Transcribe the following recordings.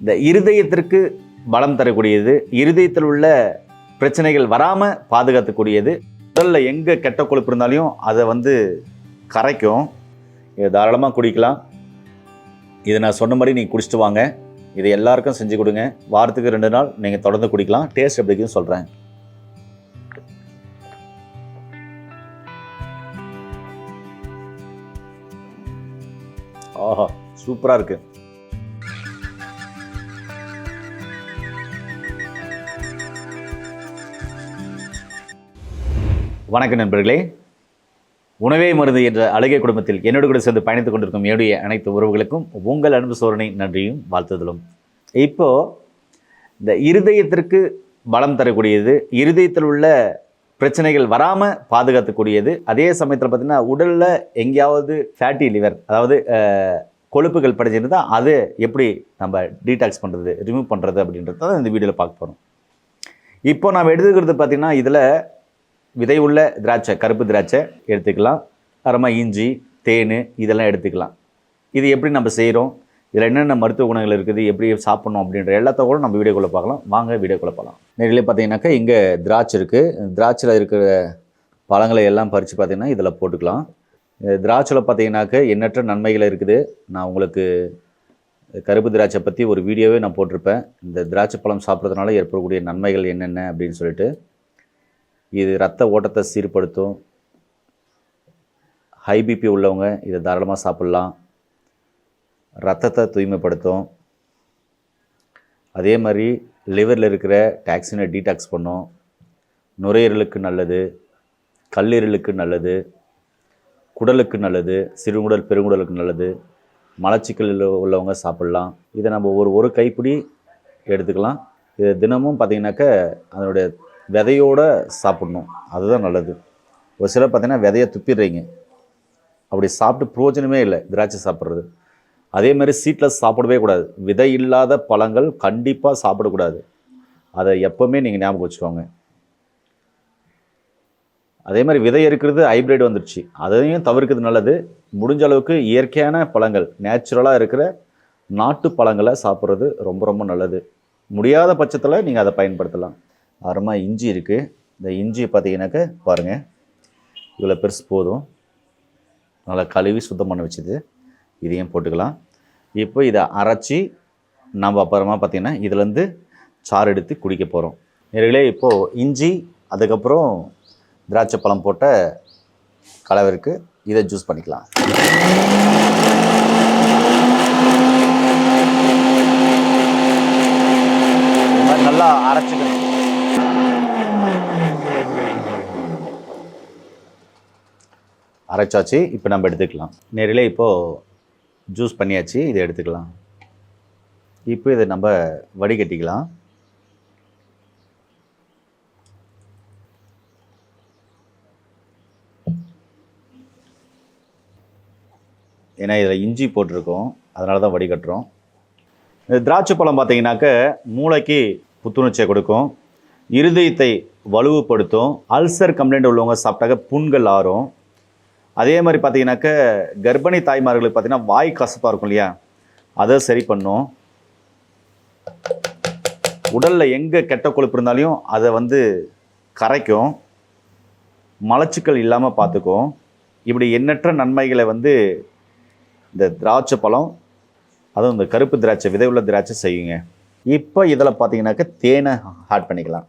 இந்த இருதயத்திற்கு பலம் தரக்கூடியது இருதயத்தில் உள்ள பிரச்சனைகள் வராமல் பாதுகாத்துக்கூடியது உடலில் எங்கே கெட்ட கொழுப்பு இருந்தாலையும் அதை வந்து கரைக்கும். இதை தாராளமாக குடிக்கலாம். இதை நான் சொன்ன மாதிரி நீங்கள் குடிச்சிட்டு வாங்க. இதை எல்லாருக்கும் செஞ்சு கொடுங்க. வாரத்துக்கு ரெண்டு நாள் நீங்கள் தொடர்ந்து குடிக்கலாம். டேஸ்ட் எப்படி இருக்குன்னு சொல்கிறேன் ஆஹா சூப்பராக இருக்குது வணக்கம் நண்பர்களே. உணவே மருந்து என்ற அழகிய குடும்பத்தில் என்னோடு கூட சேர்ந்து பயணித்துக் கொண்டிருக்கும் என்னுடைய அனைத்து உறவுகளுக்கும் உங்கள் அன்பு சோதனை நன்றியும் வாழ்த்துதலும். இப்போது இந்த இருதயத்திற்கு பலம் தரக்கூடியது இருதயத்தில் உள்ள பிரச்சனைகள் வராமல் பாதுகாத்துக்கூடியது அதே சமயத்தில் பார்த்திங்கன்னா உடலில் எங்கேயாவது ஃபேட்டி லிவர் அதாவது கொழுப்புகள் படைச்சிருந்தா அது எப்படி நம்ம டீடாக்ஸ் பண்ணுறது ரிமூவ் பண்ணுறது அப்படின்றத தான் இந்த வீடியோவில் பார்க்க போகிறோம் இப்போ நாம் எடுத்துக்கிறது பார்த்திங்கன்னா இதில் விதை உள்ள திராட்சை கருப்பு திராட்சை எடுத்துக்கலாம். அப்புறமா இஞ்சி தேன் இதெல்லாம் எடுத்துக்கலாம். இது எப்படி நம்ம செய்கிறோம் இதில் என்னென்ன மருத்துவ குணங்கள் இருக்குது? எப்படி சாப்பிட்ணும் அப்படின்ற எல்லாத்த கூட நம்ம வீடியோக்குள்ளே பார்க்கலாம். வாங்க வீடியோக்குள்ளே பார்க்கலாம் நேரில் பார்த்தீங்கன்னாக்கா இங்கே திராட்சை இருக்குது திராட்சையில் இருக்கிற பழங்களை எல்லாம் பறித்து பார்த்தீங்கன்னா இதில் போட்டுக்கலாம். திராட்சையில் பார்த்தீங்கன்னாக்க எண்ணற்ற நன்மைகள் இருக்குது. நான் உங்களுக்கு கருப்பு திராட்சை பற்றி ஒரு வீடியோவே நான் போட்டிருப்பேன். இந்த திராட்சை பழம் சாப்பிட்றதுனால ஏற்படக்கூடிய நன்மைகள் என்னென்ன அப்படின்னு சொல்லிட்டு இது ரத்த ஓட்டத்தை சீர்படுத்தும். ஹை பிபி உள்ளவங்க இதை தாராளமாக சாப்பிட்லாம். ரத்தத்தை தூய்மைப்படுத்தும். அதே மாதிரி லிவரில் இருக்கிற டாக்ஸினை டீடாக்ஸ் பண்ணும். நுரையீரலுக்கு நல்லது கல்லீரலுக்கு நல்லது குடலுக்கு நல்லது சிறுகுடல் பெருங்குடலுக்கு நல்லது. மலச்சிக்கலில் உள்ளவங்க சாப்பிட்லாம். இதை நம்ம ஒரு ஒரு கைப்பிடி எடுத்துக்கலாம். இது தினமும் பார்த்தீங்கன்னாக்க அதனுடைய விதையோட சாப்பிடணும். அதுதான் நல்லது. ஒரு சிலர் பார்த்தீங்கன்னா விதையை துப்பிடுறீங்க. அப்படி சாப்பிட்டு பிரோஜனமே இல்லை திராட்சை சாப்பிட்றது. அதே மாதிரி சீட்லெஸ் சாப்பிடவே கூடாது. விதை இல்லாத பழங்கள் கண்டிப்பாக சாப்பிடக்கூடாது. அதை எப்போவுமே நீங்கள் ஞாபகம் வச்சுக்கோங்க. அதே மாதிரி விதை இருக்கிறது ஹைப்ரிட் வந்துடுச்சு அதையும் தவிர்க்கிறது நல்லது. முடிஞ்ச அளவுக்கு இயற்கையான பழங்கள் நேச்சுரலாக இருக்கிற நாட்டு பழங்களை சாப்பிட்றது ரொம்ப ரொம்ப நல்லது. முடியாத பட்சத்தில் நீங்கள் அதை பயன்படுத்தலாம். அப்புறமா இஞ்சி இருக்குது இந்த இஞ்சி பார்த்தீங்கன்னாக்க பாருங்கள் இவ்வளோ பெருசு போதும். நல்லா கழுவி சுத்தம் பண்ண வச்சுது. இதையும் போட்டுக்கலாம். இப்போ இதை அரைச்சி நம்ம அப்புறமா பார்த்திங்கன்னா இதுலேருந்து சாறு எடுத்து குடிக்க போகிறோம் நேர்களே இப்போது இஞ்சி அதுக்கப்புறம் திராட்சை பழம் போட்ட கலவருக்கு இதை ஜூஸ் பண்ணிக்கலாம் இந்த மாதிரி நல்லா அரைச்சிக்கணும் அரைச்சாச்சு இப்போ நம்ம எடுத்துக்கலாம். நேரில் இப்போது ஜூஸ் பண்ணியாச்சு இதை எடுத்துக்கலாம். இப்போ இதை நம்ம வடிகட்டிக்கலாம். ஏன்னா இதில் இஞ்சி போட்டிருக்கோம் அதனால தான் வடிகட்டுறோம். இந்த திராட்சை பழம் பார்த்தீங்கன்னாக்க மூளைக்கு புத்துணர்ச்சியை கொடுக்கும். இருதயத்தை வலுவுப்படுத்தும் அல்சர் கம்ப்ளைண்ட் உள்ளவங்க சாப்பிட்டாக்க புண்கள் ஆறும். அதே மாதிரி பார்த்தீங்கன்னாக்க கர்ப்பிணி தாய்மார்களுக்கு பார்த்தீங்கன்னா வாய் கசப்பாக இருக்கும் இல்லையா? அதை சரி பண்ணும். உடலில் எங்கே கெட்ட கொழுப்பு இருந்தாலையும் அதை வந்து கரைக்கும். மலச்சிக்கல் இல்லாமல் பார்த்துக்கும். இப்படி எண்ணற்ற நன்மைகளை வந்து இந்த திராட்சை பழம் அதுவும் இந்த கருப்பு திராட்சை விதை உள்ள திராட்சை செய்யுங்க. இப்போ இதில் பார்த்தீங்கன்னாக்க தேனை ஆட் பண்ணிக்கலாம்.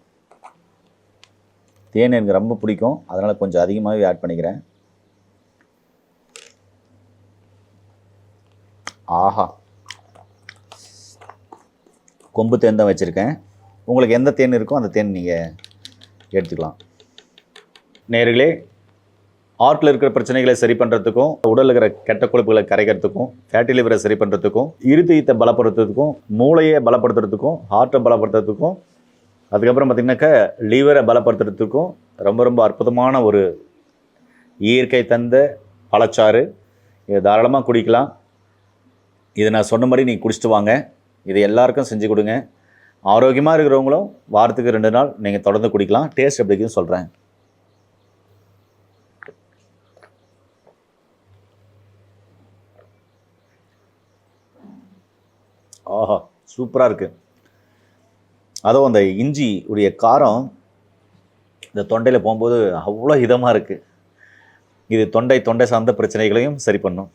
தேன் எனக்கு ரொம்ப பிடிக்கும். அதனால் கொஞ்சம் அதிகமாகவே ஆட் பண்ணிக்கிறேன். ஆஹா. கொம்பு தேன் தான் வச்சுருக்கேன். உங்களுக்கு எந்த தேன் இருக்கோ அந்த தேன் நீங்கள் எடுத்துக்கலாம். நேர்களே ஹார்ட்டில் இருக்கிற பிரச்சனைகளை சரி பண்ணுறதுக்கும் உடலில் இருக்கிற கெட்ட கொழுப்புகளை கரைக்கிறதுக்கும் ஃபேட்டி லிவரை சரி பண்ணுறதுக்கும் இருதயத்தை பலப்படுத்துறதுக்கும் மூளையை பலப்படுத்துறதுக்கும் ஹார்ட்டை பலப்படுத்துறதுக்கும் அதுக்கப்புறம் பார்த்திங்கனாக்கா லிவரை பலப்படுத்துறதுக்கும் ரொம்ப ரொம்ப அற்புதமான ஒரு இயற்கை தந்த பழச்சாறு. இதை தாராளமாக குடிக்கலாம். இதை நான் சொன்ன மாதிரி நீங்கள் குடிச்சிட்டு வாங்க. இதை எல்லாருக்கும் செஞ்சு கொடுங்க. ஆரோக்கியமாக இருக்கிறவங்களும் வாரத்துக்கு ரெண்டு நாள் நீங்கள் தொடர்ந்து குடிக்கலாம். டேஸ்ட் எப்படி இருக்குன்னு சொல்கிறேன் ஆஹா சூப்பராக இருக்குது அதுவும் அந்த இஞ்சி உடைய காரம் இந்த தொண்டையில் போகும்போது அவ்வளோ இதமாக இருக்குது இது தொண்டை தொண்டை சார்ந்த பிரச்சனைகளையும் சரி பண்ணும்.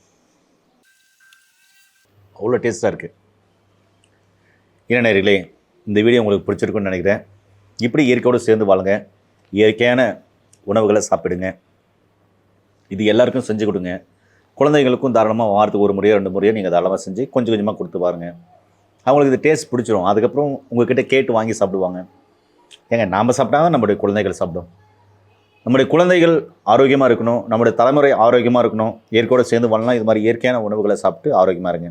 அவ்வளோ டேஸ்ட்டாக இருக்குது என்ன நேர்களே இந்த வீடியோ உங்களுக்கு பிடிச்சிருக்குன்னு நினைக்கிறேன். இப்படி இயற்கையோடு சேர்ந்து வாழுங்க. இயற்கையான உணவுகளை சாப்பிடுங்க. இது எல்லாருக்கும் செஞ்சு கொடுங்க. குழந்தைங்களுக்கும் தாராளமாக வாரத்துக்கு ஒரு முறையோ ரெண்டு முறையோ நீங்கள் தாராளமாக செஞ்சு கொஞ்சம் கொஞ்சமாக கொடுத்து பாருங்கள் அவங்களுக்கு இது டேஸ்ட் பிடிச்சிரும். அதுக்கப்புறம் உங்கள்கிட்ட கேட்டு வாங்கி சாப்பிடுவாங்க. ஏங்க நாம் சாப்பிட்டா தான் நம்முடைய குழந்தைகள் சாப்பிடும். நம்முடைய குழந்தைகள் ஆரோக்கியமாக இருக்கணும். நம்முடைய தலைமுறை ஆரோக்கியமாக இருக்கணும். இயற்கையோடு சேர்ந்து வாழலாம் இது மாதிரி இயற்கையான உணவுகளை சாப்பிட்டு ஆரோக்கியமாக இருங்க.